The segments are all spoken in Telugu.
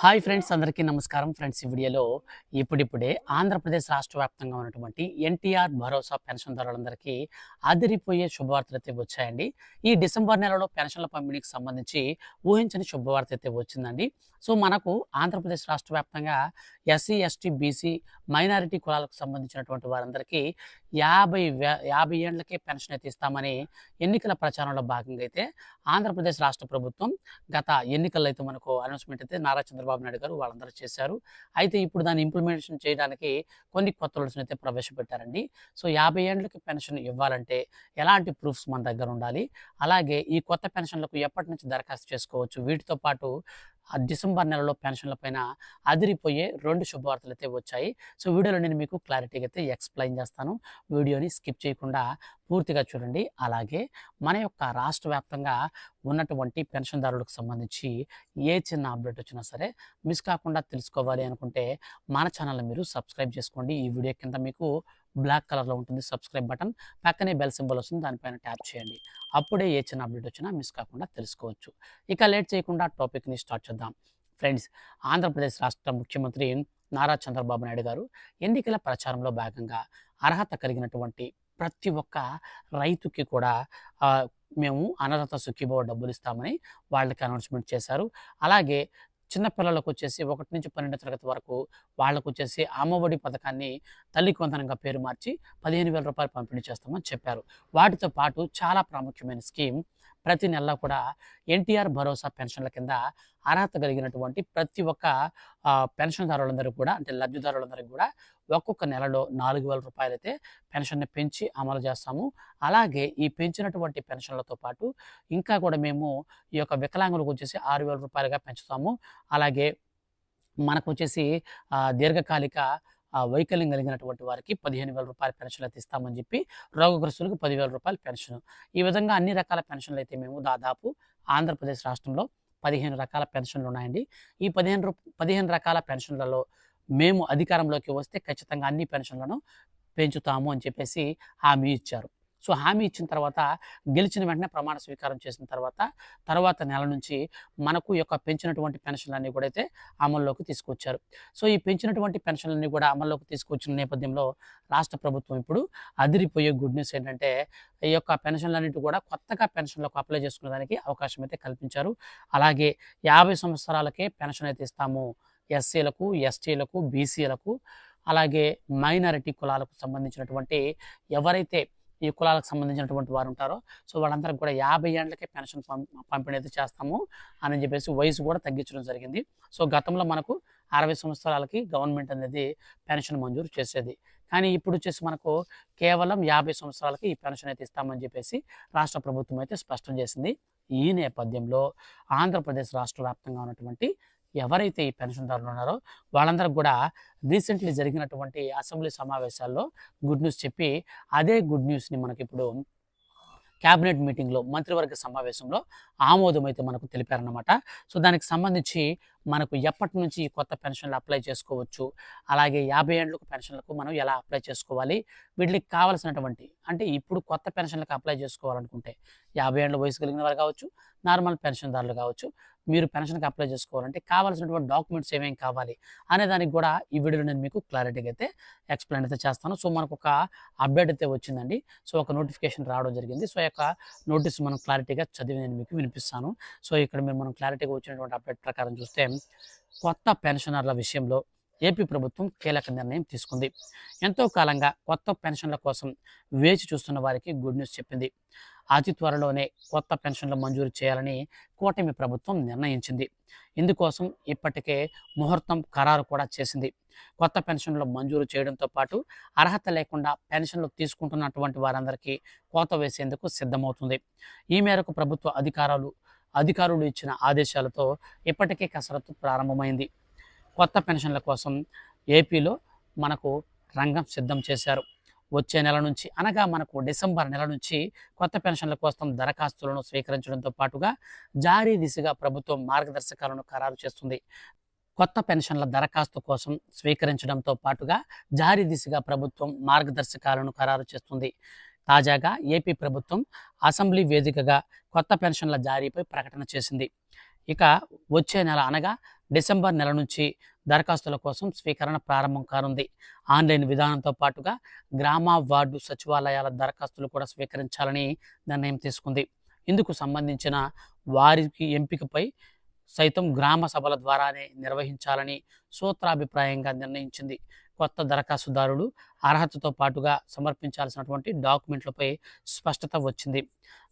హాయ్ ఫ్రెండ్స్ అందరికీ నమస్కారం. ఫ్రెండ్స్ ఈ వీడియోలో ఇప్పుడిప్పుడే ఆంధ్రప్రదేశ్ రాష్ట్ర వ్యాప్తంగా ఉన్నటువంటి ఎన్టీఆర్ భరోసా పెన్షన్దారులందరికీ అదిరిపోయే శుభవార్తలు అయితే వచ్చాయండి. ఈ డిసెంబర్ నెలలో పెన్షన్ల పంపిణీకి సంబంధించి ఊహించని శుభవార్త అయితే వచ్చిందండి. సో మనకు ఆంధ్రప్రదేశ్ రాష్ట్ర వ్యాప్తంగా ఎస్సీ ఎస్టీ బీసీ మైనారిటీ కులాలకు సంబంధించినటువంటి వారందరికీ యాభై వే యాభై ఏండ్లకే పెన్షన్ అయితే ఇస్తామని ఎన్నికల ప్రచారంలో భాగంగా అయితే ఆంధ్రప్రదేశ్ రాష్ట్ర ప్రభుత్వం గత ఎన్నికల్లో అయితే మనకు అనౌన్స్మెంట్ అయితే నారా చంద్రబాబు నాయుడు గారు వాళ్ళందరూ చేశారు. అయితే ఇప్పుడు దాన్ని ఇంప్లిమెంటేషన్ చేయడానికి కొన్ని కొత్త రూల్స్ని అయితే ప్రవేశపెట్టారండి. సో యాభై ఏండ్లకి పెన్షన్ ఇవ్వాలంటే ఎలాంటి ప్రూఫ్స్ మన దగ్గర ఉండాలి? అలాగే ఈ కొత్త పెన్షన్లకు ఎప్పటి నుంచి దరఖాస్తు చేసుకోవచ్చు? వీటితో పాటు ఆ డిసెంబర్ నెలలో పెన్షన్ల పైన అదిరిపోయే రెండు శుభవార్తలు అయితే వచ్చాయి. సో వీడియోలో నేను మీకు క్లారిటీగా అయితే ఎక్స్ప్లెయిన్ చేస్తాను. వీడియోని స్కిప్ చేయకుండా పూర్తిగా చూడండి. అలాగే మన యొక్క రాష్ట్ర వ్యాప్తంగా ఉన్నటువంటి పెన్షన్దారులకు సంబంధించి ఏ చిన్న అప్డేట్ వచ్చినా సరే మిస్ కాకుండా తెలుసుకోవాలి అనుకుంటే మన ఛానల్ మీరు సబ్స్క్రైబ్ చేసుకోండి. ఈ వీడియో కింద మీకు బ్లాక్ కలర్లో ఉంటుంది సబ్స్క్రైబ్ బటన్ పక్కనే బెల్ సింబల్ వస్తుంది దానిపైన ట్యాప్ చేయండి. అప్పుడే ఏ చిన్న అప్డేట్ వచ్చినా మిస్ కాకుండా తెలుసుకోవచ్చు. ఇక లేట్ చేయకుండా టాపిక్ని స్టార్ట్ చేద్దాం. ఫ్రెండ్స్ ఆంధ్రప్రదేశ్ రాష్ట్ర ముఖ్యమంత్రి నారా చంద్రబాబు నాయుడు గారు ఎన్నికల ప్రచారంలో భాగంగా అర్హత కలిగినటువంటి ప్రతి ఒక్క రైతుకి కూడా మేము అనర్హత సుఖీభవ డబ్బులు ఇస్తామని వాళ్ళకి అనౌన్స్మెంట్ చేశారు. అలాగే చిన్నపిల్లలకు వచ్చేసి ఒకటి నుంచి పన్నెండు తరగతి వరకు వాళ్ళకు వచ్చేసి అమ్మఒడి పథకాన్ని తల్లి కొందనంగా పేరు మార్చి పదిహేను వేల రూపాయలు పంపిణీ చేస్తామని చెప్పారు. వాటితో పాటు చాలా ప్రాముఖ్యమైన స్కీమ్ ప్రతి నెల కూడా ఎన్టీఆర్ భరోసా పెన్షన్ల కింద అర్హత కలిగినటువంటి ప్రతి ఒక్క పెన్షన్దారులందరూ కూడా అంటే లబ్ధిదారులందరికీ కూడా ఒక్కొక్క నెలలో నాలుగు వేల రూపాయలు అయితే పెన్షన్ని పెంచి అమలు చేస్తాము. అలాగే ఈ పెంచినటువంటి పెన్షన్లతో పాటు ఇంకా కూడా మేము ఈ యొక్క వికలాంగులకు వచ్చేసి ఆరు వేల రూపాయలుగా పెంచుతాము. అలాగే మనకు వచ్చేసి దీర్ఘకాలిక ఆ, వైకల్యం కలిగినటువంటి వారికి పదిహేను వేల రూపాయల పెన్షన్లు అయితే ఇస్తామని చెప్పి రోగగ్రస్తులకు పదివేల రూపాయల పెన్షన్. ఈ విధంగా అన్ని రకాల పెన్షన్లు అయితే మేము దాదాపు ఆంధ్రప్రదేశ్ రాష్ట్రంలో పదిహేను రకాల పెన్షన్లు ఉన్నాయండి. ఈ పదిహేను రూ పదిహేను రకాల పెన్షన్లలో మేము అధికారంలోకి వస్తే ఖచ్చితంగా అన్ని పెన్షన్లను పెంచుతాము అని చెప్పేసి హామీ ఇచ్చారు. సో హామీ ఇచ్చిన తర్వాత గెలిచిన వెంటనే ప్రమాణ స్వీకారం చేసిన తర్వాత తర్వాత నెల నుంచి మనకు యొక్క పెంచినటువంటి పెన్షన్లన్నీ కూడా అయితే అమల్లోకి తీసుకొచ్చారు. సో ఈ పెంచినటువంటి పెన్షన్లన్నీ కూడా అమల్లోకి తీసుకొచ్చిన నేపథ్యంలో రాష్ట్ర ప్రభుత్వం ఇప్పుడు అదిరిపోయే గుడ్ న్యూస్ ఏంటంటే ఈ యొక్క పెన్షన్లన్నిటి కూడా కొత్తగా పెన్షన్లకు అప్లై చేసుకునేదానికి అవకాశం అయితే కల్పించారు. అలాగే యాభై సంవత్సరాలకే పెన్షన్ అయితే ఇస్తాము ఎస్సీలకు ఎస్టీలకు బీసీలకు అలాగే మైనారిటీ కులాలకు సంబంధించినటువంటి ఎవరైతే ఈ కులాలకు సంబంధించినటువంటి వారు ఉంటారో సో వాళ్ళందరికీ కూడా యాభై ఏళ్ళకే పెన్షన్ పం పంపిణీ అయితే చేస్తాము అని చెప్పేసి వయసు కూడా తగ్గించడం జరిగింది. సో గతంలో మనకు అరవై సంవత్సరాలకి గవర్నమెంట్ అనేది పెన్షన్ మంజూరు చేసేది. కానీ ఇప్పుడు వచ్చేసి మనకు కేవలం యాభై సంవత్సరాలకి ఈ పెన్షన్ అయితే ఇస్తామని చెప్పేసి రాష్ట్ర ప్రభుత్వం అయితే స్పష్టం చేసింది. ఈ నేపథ్యంలో ఆంధ్రప్రదేశ్ రాష్ట్ర వ్యాప్తంగా ఉన్నటువంటి ఎవరైతే ఈ పెన్షన్దారులు ఉన్నారో వాళ్ళందరికి కూడా రీసెంట్లీ జరిగినటువంటి అసెంబ్లీ సమావేశాల్లో గుడ్ న్యూస్ చెప్పి అదే గుడ్ న్యూస్ని మనకి ఇప్పుడు క్యాబినెట్ మీటింగ్లో మంత్రివర్గ సమావేశంలో ఆమోదం అయితే మనకు తెలిపారనమాట సో దానికి సంబంధించి మనకు ఎప్పటి నుంచి ఈ కొత్త పెన్షన్లు అప్లై చేసుకోవచ్చు అలాగే యాభై ఏళ్ళకు పెన్షన్లకు మనం ఎలా అప్లై చేసుకోవాలి వీటికి కావాల్సినటువంటి అంటే ఇప్పుడు కొత్త పెన్షన్లకు అప్లై చేసుకోవాలనుకుంటే యాభై ఏళ్ళ వయసు కలిగిన వారు కావచ్చు నార్మల్ పెన్షన్దారులు కావచ్చు మీరు పెన్షన్కి అప్లై చేసుకోవాలంటే కావాల్సినటువంటి డాక్యుమెంట్స్ ఏమేమి కావాలి అనే దానికి కూడా ఈ వీడియోలో నేను మీకు క్లారిటీగా అయితే ఎక్స్ప్లెయిన్ అయితే చేస్తాను. సో మనకు ఒక అప్డేట్ అయితే వచ్చిందండి. సో ఒక నోటిఫికేషన్ రావడం జరిగింది. సో యొక్క నోటీస్ మనం క్లారిటీగా చదివి నేను మీకు వినిపిస్తాను. సో ఇక్కడ మీరు మనం క్లారిటీగా వచ్చినటువంటి అప్డేట్ ప్రకారం చూస్తే కొత్త పెన్షనర్ల విషయంలో ఏపీ ప్రభుత్వం కీలక నిర్ణయం తీసుకుంది. ఎంతో కాలంగా కొత్త పెన్షన్ల కోసం వేచి చూస్తున్న వారికి గుడ్ న్యూస్ చెప్పింది. అతి త్వరలోనే కొత్త పెన్షన్లు మంజూరు చేయాలని కూటమి ప్రభుత్వం నిర్ణయించింది. ఇందుకోసం ఇప్పటికే ముహూర్తం ఖరారు కూడా చేసింది. కొత్త పెన్షన్లు మంజూరు చేయడంతో పాటు అర్హత లేకుండా పెన్షన్లు తీసుకుంటున్నటువంటి వారందరికీ కోత వేసేందుకు సిద్ధమవుతుంది. ఈ మేరకు ప్రభుత్వ అధికారాలు అధికారులు ఇచ్చిన ఆదేశాలతో ఇప్పటికే కసరత్తు ప్రారంభమైంది. కొత్త పెన్షన్ల కోసం ఏపీలో మనకు రంగం సిద్ధం చేశారు. వచ్చే నెల నుంచి అనగా మనకు డిసెంబర్ నెల నుంచి కొత్త పెన్షన్ల కోసం దరఖాస్తులను స్వీకరించడంతో పాటుగా జారీ దిశగా ప్రభుత్వం మార్గదర్శకాలను ఖరారు చేస్తుంది. కొత్త పెన్షన్ల దరఖాస్తు కోసం స్వీకరించడంతో పాటుగా జారీ దిశగా ప్రభుత్వం మార్గదర్శకాలను ఖరారు చేస్తుంది. తాజాగా ఏపీ ప్రభుత్వం అసెంబ్లీ వేదికగా కొత్త పెన్షన్ల జారీపై ప్రకటన చేసింది. ఇక వచ్చే నెల అనగా డిసెంబర్ నెల నుంచి దరఖాస్తుల కోసం స్వీకరణ ప్రారంభం కానుంది. ఆన్లైన్ విధానంతో పాటుగా గ్రామ వార్డు సచివాలయాల దరఖాస్తులు కూడా స్వీకరించాలని నిర్ణయం తీసుకుంది. ఇందుకు సంబంధించిన వారికి ఎంపికపై సైతం గ్రామ సభల ద్వారానే నిర్వహించాలని సూత్రాభిప్రాయంగా నిర్ణయించింది. కొత్త దరఖాస్తుదారుడు అర్హతతో పాటుగా సమర్పించాల్సినటువంటి డాక్యుమెంట్లపై స్పష్టత వచ్చింది.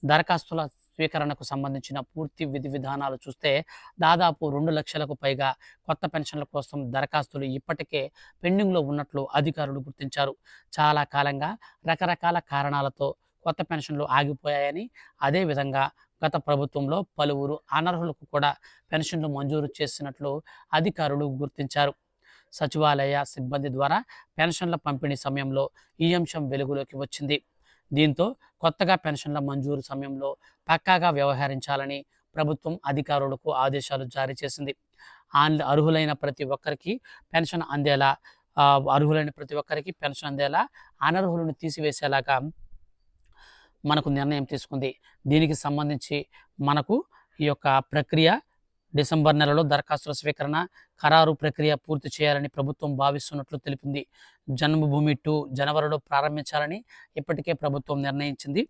దరఖాస్తుల స్వీకరణకు సంబంధించిన పూర్తి విధి విధానాలు చూస్తే దాదాపు రెండు లక్షలకు పైగా కొత్త పెన్షన్ల కోసం దరఖాస్తులు ఇప్పటికే పెండింగ్లో ఉన్నట్లు అధికారులు గుర్తించారు. చాలా కాలంగా రకరకాల కారణాలతో కొత్త పెన్షన్లు ఆగిపోయాయని అదేవిధంగా గత ప్రభుత్వంలో పలువురు అనర్హులకు కూడా పెన్షన్లు మంజూరు చేసినట్లు అధికారులు గుర్తించారు. సచివాలయ సిబ్బంది ద్వారా పెన్షన్ల పంపిణీ సమయంలో ఈ అంశం వెలుగులోకి వచ్చింది. దీంతో కొత్తగా పెన్షన్ల మంజూరు సమయంలో పక్కాగా వ్యవహరించాలని ప్రభుత్వం అధికారులకు ఆదేశాలు జారీ చేసింది. ఆన్ అర్హులైన ప్రతి ఒక్కరికి పెన్షన్ అందేలా అర్హులైన ప్రతి ఒక్కరికి పెన్షన్ అందేలా అనర్హులను తీసివేసేలాగా మనకు నిర్ణయం తీసుకుంది. దీనికి సంబంధించి మనకు ఈ యొక్క ప్రక్రియ డిసెంబర్ నెలలో దరఖాస్తుల స్వీకరణ ఖరారు ప్రక్రియ పూర్తి చేయాలని ప్రభుత్వం భావిస్తున్నట్లు తెలిపింది. జన్మభూమి టూ జనవరిలో ప్రారంభించాలని ఇప్పటికే ప్రభుత్వం నిర్ణయించింది.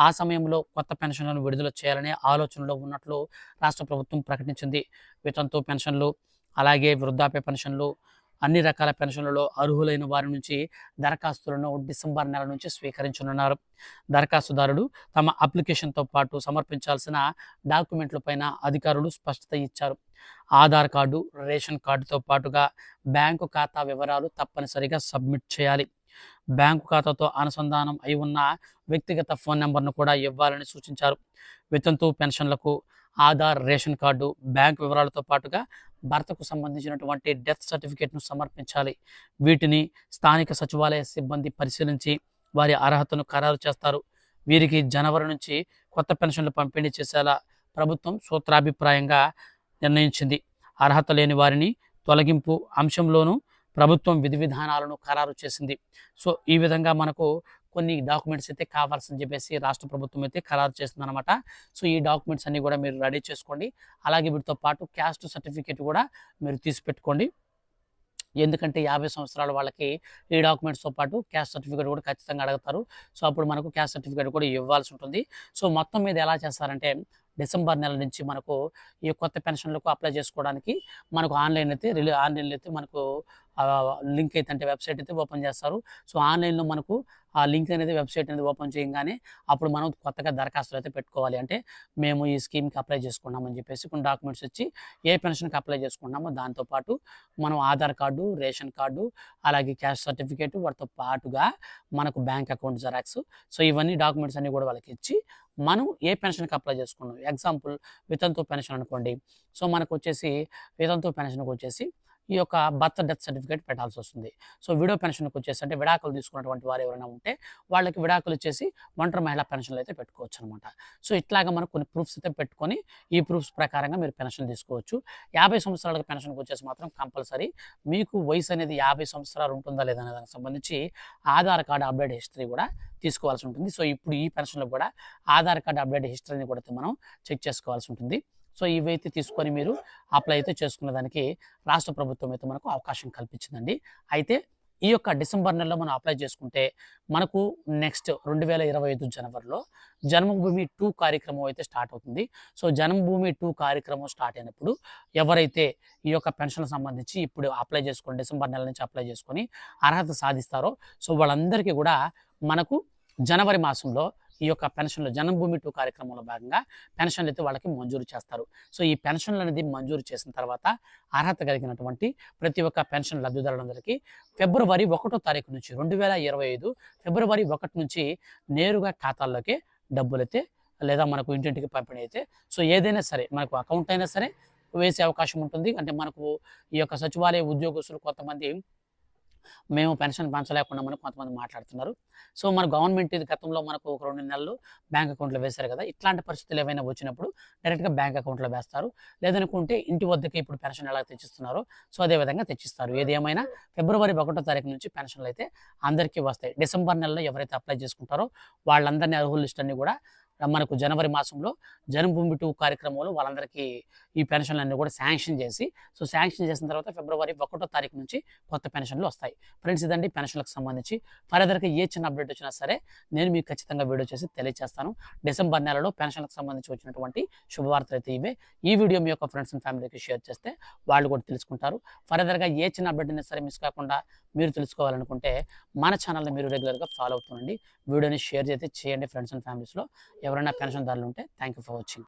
ఆ సమయంలో కొత్త పెన్షన్లను విడుదల చేయాలనే ఆలోచనలో ఉన్నట్లు రాష్ట్ర ప్రభుత్వం ప్రకటించింది. వితంతు పెన్షన్లు అలాగే వృద్ధాప్య పెన్షన్లు అన్ని రకాల పెన్షన్లలో అర్హులైన వారి నుంచి దరఖాస్తులను డిసెంబర్ నెల నుంచి స్వీకరించనున్నారు. దరఖాస్తుదారుడు తమ అప్లికేషన్తో పాటు సమర్పించాల్సిన డాక్యుమెంట్లపైన అధికారులు స్పష్టత ఇచ్చారు. ఆధార్ కార్డు రేషన్ కార్డుతో పాటుగా బ్యాంకు ఖాతా వివరాలు తప్పనిసరిగా సబ్మిట్ చేయాలి. బ్యాంకు ఖాతాతో అనుసంధానం అయి ఉన్న వ్యక్తిగత ఫోన్ నెంబర్ను కూడా ఇవ్వాలని సూచించారు. వితంతు పెన్షన్లకు ఆధార్ రేషన్ కార్డు బ్యాంక్ వివరాలతో పాటుగా భర్తకు సంబంధించినటువంటి డెత్ సర్టిఫికేట్ను సమర్పించాలి. వీటిని స్థానిక సచివాలయ సిబ్బంది పరిశీలించి వారి అర్హతను ఖరారు చేస్తారు. వీరికి జనవరి నుంచి కొత్త పెన్షన్లు పంపిణీ చేసేలా ప్రభుత్వం సూత్రాభిప్రాయంగా నిర్ణయించింది. అర్హత లేని వారిని తొలగింపు అంశంలోనూ ప్రభుత్వం విధి విధానాలను ఖరారు చేసింది. సో ఈ విధంగా మనకు కొన్ని డాక్యుమెంట్స్ అయితే కావాల్సింది చెప్పేసి రాష్ట్ర ప్రభుత్వం అయితే ఖరారు చేస్తుందన్నమాట. సో ఈ డాక్యుమెంట్స్ అన్ని కూడా మీరు రెడీ చేసుకోండి. అలాగే వీటితో పాటు క్యాస్ట్ సర్టిఫికేట్ కూడా మీరు తీసి పెట్టుకోండి ఎందుకంటే యాభై సంవత్సరాల వాళ్ళకి ఈ డాక్యుమెంట్స్తో పాటు క్యాస్ట్ సర్టిఫికేట్ కూడా ఖచ్చితంగా అడుగుతారు. సో అప్పుడు మనకు క్యాస్ట్ సర్టిఫికేట్ కూడా ఇవ్వాల్సి ఉంటుంది. సో మొత్తం మీద ఎలా చేస్తారంటే డిసెంబర్ నెల నుంచి మనకు ఈ కొత్త పెన్షన్లకు అప్లై చేసుకోవడానికి మనకు ఆన్లైన్ అయితే రిలీ ఆన్లైన్లో అయితే మనకు లింక్ అయితే అంటే వెబ్సైట్ అయితే ఓపెన్ చేస్తారు. సో ఆన్లైన్లో మనకు ఆ లింక్ అనేది వెబ్సైట్ అనేది ఓపెన్ చేయగానే అప్పుడు మనం కొత్తగా దరఖాస్తులు అయితే పెట్టుకోవాలి. అంటే మేము ఈ స్కీమ్కి అప్లై చేసుకున్నామని చెప్పేసి కొన్ని డాక్యుమెంట్స్ ఇచ్చి ఏ పెన్షన్కి అప్లై చేసుకున్నామో దాంతోపాటు మనం ఆధార్ కార్డు రేషన్ కార్డు అలాగే క్యాష్ సర్టిఫికేట్ వాటితో పాటుగా మనకు బ్యాంక్ అకౌంట్ జెరాక్స్. సో ఇవన్నీ డాక్యుమెంట్స్ అన్ని కూడా వాళ్ళకి ఇచ్చి మనం ఏ పెన్షన్కి అప్లై చేసుకున్నాం. ఎగ్జాంపుల్ వితంతు పెన్షన్ అనుకోండి. సో మనకు వచ్చేసి వితంతు పెన్షన్కి వచ్చేసి ఈ యొక్క బర్త్ డెత్ సర్టిఫికేట్ పెట్టాల్సి వస్తుంది. సో విడో పెన్షన్కి వచ్చేసి అంటే విడాకులు తీసుకున్నటువంటి వారు ఎవరైనా ఉంటే వాళ్ళకి విడాకులు ఇచ్చేసి ఒంటరి మహిళా పెన్షన్లు అయితే పెట్టుకోవచ్చు అనమాట సో ఇట్లాగా మనం కొన్ని ప్రూఫ్స్ అయితే పెట్టుకొని ఈ ప్రూఫ్స్ ప్రకారంగా మీరు పెన్షన్ తీసుకోవచ్చు. యాభై సంవత్సరాలకు పెన్షన్కి వచ్చేసి మాత్రం కంపల్సరీ మీకు వయసు అనేది యాభై సంవత్సరాలు ఉంటుందా లేదా అనే దానికి సంబంధించి ఆధార్ కార్డు అప్డేట్ హిస్టరీ కూడా తీసుకోవాల్సి ఉంటుంది. సో ఇప్పుడు ఈ పెన్షన్లో కూడా ఆధార్ కార్డు అప్డేట్ హిస్టరీని కూడా మనం చెక్ చేసుకోవాల్సి ఉంటుంది. సో ఇవైతే తీసుకొని మీరు అప్లై అయితే చేసుకున్న దానికి రాష్ట్ర ప్రభుత్వం అయితే మనకు అవకాశం కల్పించిందండి. అయితే ఈ యొక్క డిసెంబర్ నెలలో మనం అప్లై చేసుకుంటే మనకు నెక్స్ట్ రెండు వేల ఇరవై ఐదు జనవరిలో జన్మభూమి టూ కార్యక్రమం అయితే స్టార్ట్ అవుతుంది. సో జన్మభూమి టూ కార్యక్రమం స్టార్ట్ అయినప్పుడు ఎవరైతే ఈ యొక్క పెన్షన్ సంబంధించి ఇప్పుడు అప్లై చేసుకొని డిసెంబర్ నెల నుంచి అప్లై చేసుకొని అర్హత సాధిస్తారో సో వాళ్ళందరికీ కూడా మనకు జనవరి మాసంలో ఈ యొక్క పెన్షన్లు జన్మభూమి టూ కార్యక్రమంలో భాగంగా పెన్షన్లు అయితే వాళ్ళకి మంజూరు చేస్తారు. సో ఈ పెన్షన్లు అనేది మంజూరు చేసిన తర్వాత అర్హత కలిగినటువంటి ప్రతి ఒక్క పెన్షన్ లబ్ధిదారులందరికీ ఫిబ్రవరి ఒకటో తారీఖు నుంచి రెండు వేల ఇరవై ఐదు ఫిబ్రవరి ఒకటి నుంచి నేరుగా ఖాతాల్లోకి డబ్బులైతే లేదా మనకు ఇంటింటికి పంపిణీ అయితే సో ఏదైనా సరే మనకు అకౌంట్ అయినా సరే వేసే అవకాశం ఉంటుంది. అంటే మనకు ఈ యొక్క సచివాలయ ఉద్యోగస్తులు కొంతమంది మేము పెన్షన్ పంచలేకుండా మనకు కొంతమంది మాట్లాడుతున్నారు. సో మన గవర్నమెంట్ ఇది గతంలో మనకు ఒక రెండు నెలలు బ్యాంక్ అకౌంట్లో వేశారు కదా ఇట్లాంటి పరిస్థితులు ఏవైనా వచ్చినప్పుడు డైరెక్ట్గా బ్యాంక్ అకౌంట్లో వేస్తారు. లేదనుకుంటే ఇంటి వద్దకి ఇప్పుడు పెన్షన్ ఎలా తెచ్చిస్తున్నారో సో అదే విధంగా తెచ్చిస్తారు. ఏది ఏమైనా ఫిబ్రవరి ఒకటో తారీఖు నుంచి పెన్షన్లు అయితే అందరికీ వస్తాయి. డిసెంబర్ నెలలో ఎవరైతే అప్లై చేసుకుంటారో వాళ్ళందరినీ అర్హుల లిస్ట్ అన్ని కూడా మనకు జనవరి మాసంలో జన్మభూమి టూ కార్యక్రమంలో వాళ్ళందరికీ ఈ పెన్షన్లన్నీ కూడా శాంక్షన్ చేసి సో శాంక్షన్ చేసిన తర్వాత ఫిబ్రవరి ఒకటో తారీఖు నుంచి కొత్త పెన్షన్లు వస్తాయి. ఫ్రెండ్స్ ఇదండి పెన్షన్లకు సంబంధించి. ఫర్దర్గా ఏ చిన్న అప్డేట్ వచ్చినా సరే నేను మీకు ఖచ్చితంగా వీడియో చేసి తెలియజేస్తాను డిసెంబర్ నెలలో పెన్షన్లకు సంబంధించి వచ్చినటువంటి శుభవార్తలు అయితే ఇవే. ఈ వీడియో మీ యొక్క ఫ్రెండ్స్ అండ్ ఫ్యామిలీకి షేర్ చేస్తే వాళ్ళు కూడా తెలుసుకుంటారు. ఫర్దర్గా ఏ చిన్న అప్డేట్ అయినా సరే మిస్ కాకుండా మీరు తెలుసుకోవాలనుకుంటే మన ఛానల్ని మీరు రెగ్యులర్గా ఫాలో అవుతుండండి. వీడియోని షేర్ చేస్తే చేయండి ఫ్రెండ్స్ అండ్ ఫ్యామిలీస్లో. ఎవరైనా పెన్షన్దారులు ఉంటే థ్యాంక్ యూ ఫర్ వాచింగ్.